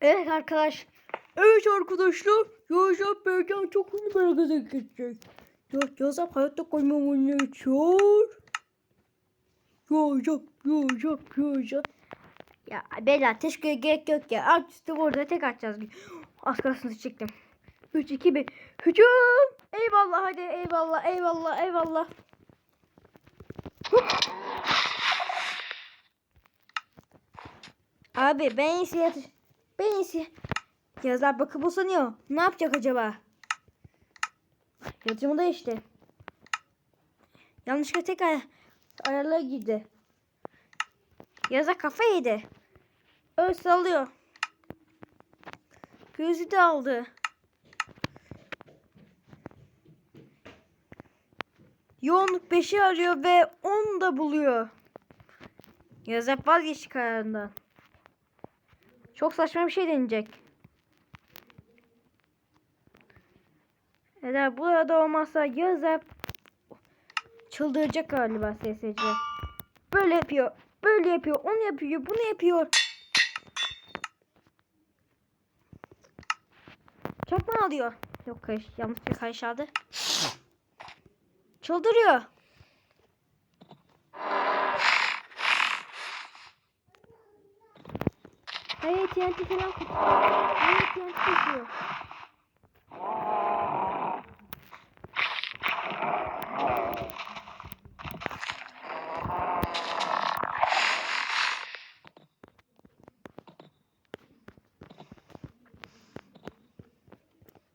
Evet arkadaş. Evet arkadaşlar. Yazap Bey'den çok bir gaza gidecek. Ya, Yazap hayatta koymamını içiyor. Yazap, Yazap, Yazap. Ya Bela teşekkür gerek yok ya. Alt burada tek atacağız. Az kalsın çektim. 3, 2, 1. Hücum. Eyvallah hadi eyvallah eyvallah eyvallah. Abi ben yatış. Ben iyisi. Yazar bakıp usanıyor. Ne yapacak acaba? Yatımı da işte. Yanlışlıkla tek ay ayarlığa girdi. Yazar kafa yedi. Öyle sallıyor. Gözü de aldı. Yoğunluk 5'i arıyor ve 10 da buluyor. Yazar vazgeçti kararından. Çok saçma bir şey deneyecek. Eğer burada olmazsa Yazar çıldıracak galiba SSC. Böyle yapıyor. Böyle yapıyor. Onu yapıyor. Bunu yapıyor. Çakma alıyor. Yok kayış. Yanlış bir kayış aldı. Çıldırıyor. Hayır TNT falan kut. Hayır TNT kutluyor.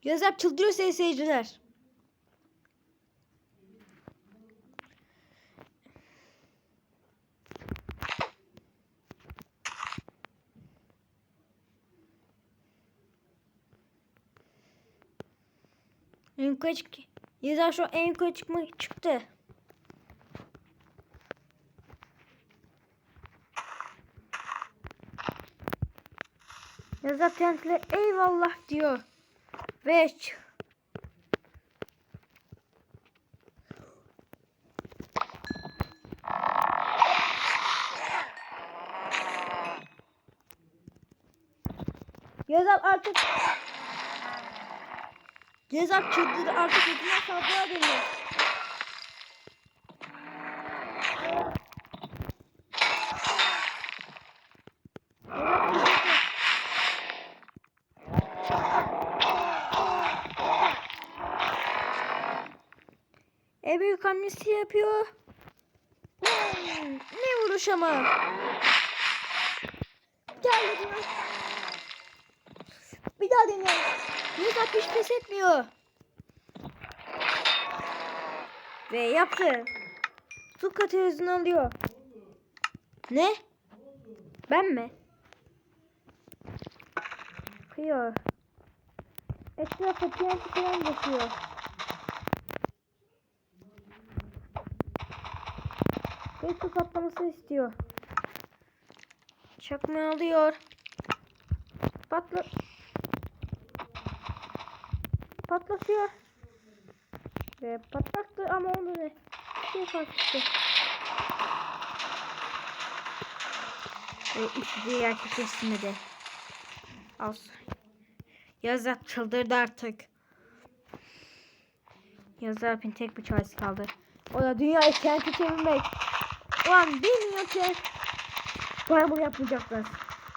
Gözler çıldırıyor seyirciler. En yukarı çık. Yazar şu en yukarı çıkma çıktı. Yazar tentle eyvallah diyor. Ve Yazar artık Yazar çıldırdı artık ödüne saldırıya deniyor. Yazar çıldırdı. E büyük hamlesi yapıyor. Hmm, ne vuruş ama. Gel dedim. Bir daha deniyorum. Yazar hiç pes etmiyor. Ve yaptı. Su katalizini alıyor. Ne? Ben mi? Kıyıyor. Etrafa TNT falan bakıyor. Ve su patlamasını istiyor. Çakma alıyor. Patla... Patlatıyor. Ve patlattı ama onu ne? Şey patlattı. Ve istediği gerçekleştirmedi. Al. Yazar çıldırdı artık. Yazar Alp'in tek bir çaresi kaldı. O da dünyayı kendi çevirmek. Ulan bilmiyor ki. Bana bunu yapmayacaklar.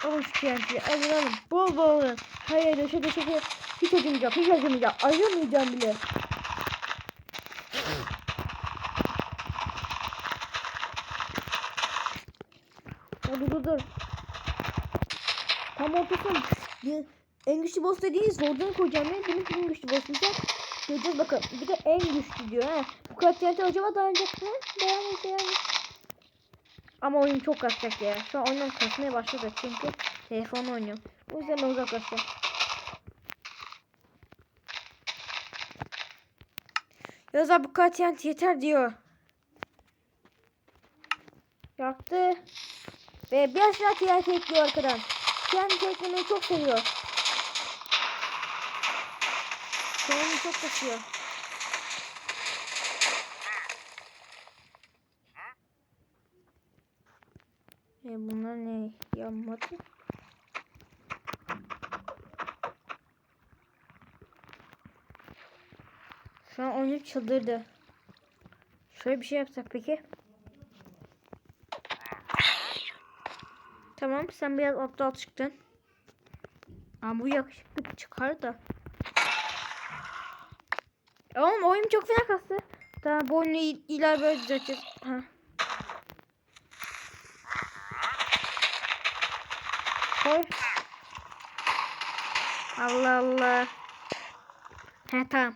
Alın şu alın alın. Bol bol alın. Hayır döşe döşe döşe. Hiç acımayacak hiç acımayacak. Acımayacağım bile. Dur dur dur. Tam ortasın. En güçlü boss dediğiniz oradan koyacağım ben. Benim en güçlü boss'um ise Göreceğiz bakın. Bir de en güçlü diyor. He. Bu TNT acaba dayanacak mı? Dayanır dayanır. Ama oyun çok kasacak ya. Şu an oyundan kasmaya başladı çünkü telefonu oynuyorum. O yüzden ben uzaklaşacağım. Yazar bu kadar TNT yeter diyor. Yaktı. Ve bir aşağı TNT ekliyor arkadan. TNT eklemeyi çok seviyor. Canını çok kasıyor. E bunlar ne? Yanmadı. Şu an oyun çıldırdı. Şöyle bir şey yapsak peki. Tamam sen biraz aptal çıktın. Ama bu yakışıklı çıkar da. E Oğlum oyun çok fena kastı. Tamam bu oyunu il- iler böyle düzelteceğiz. Ha. Koy. Allah Allah. He tamam.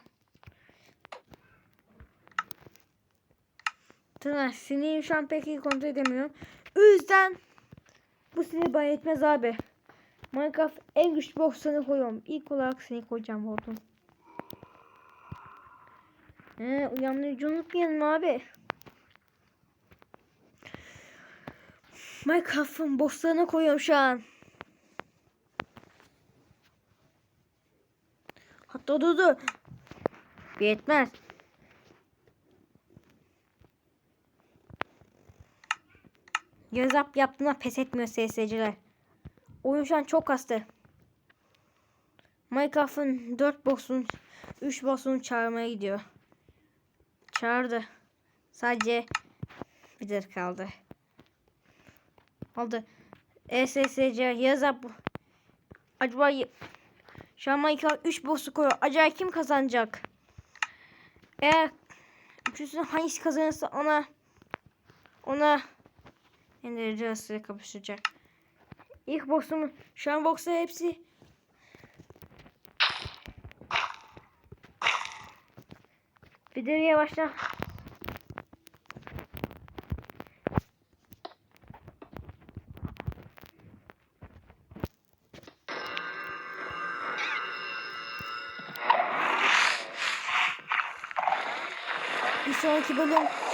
Tamam sinirim şu an pek iyi kontrol edemiyorum. O yüzden bu sinir bana yetmez abi. Minecraft en güçlü bokslarını koyuyorum. İlk olarak seni koyacağım oradan. He uyandırıcı unutmayalım abi. Minecraft'ın bosslarına koyuyorum şu an. Hatta dur dur. Yetmez. Yazap yaptığına pes etmiyor SS'ciler. Oyun şu an çok kastı. Minecraft'ın 4 boss'un 3 boss'unu çağırmaya gidiyor. Çağırdı. Sadece bir de kaldı. Oldu. SSC yazap Acaba şu an Minecraft 3 boss'u koyuyor. Acaba kim kazanacak? Eğer üçüsünün hangisi kazanırsa ona ona Ender size kapışacak. İlk boss'um şu an boss'u hepsi Videoyu yavaşla. Bir sonraki bölüm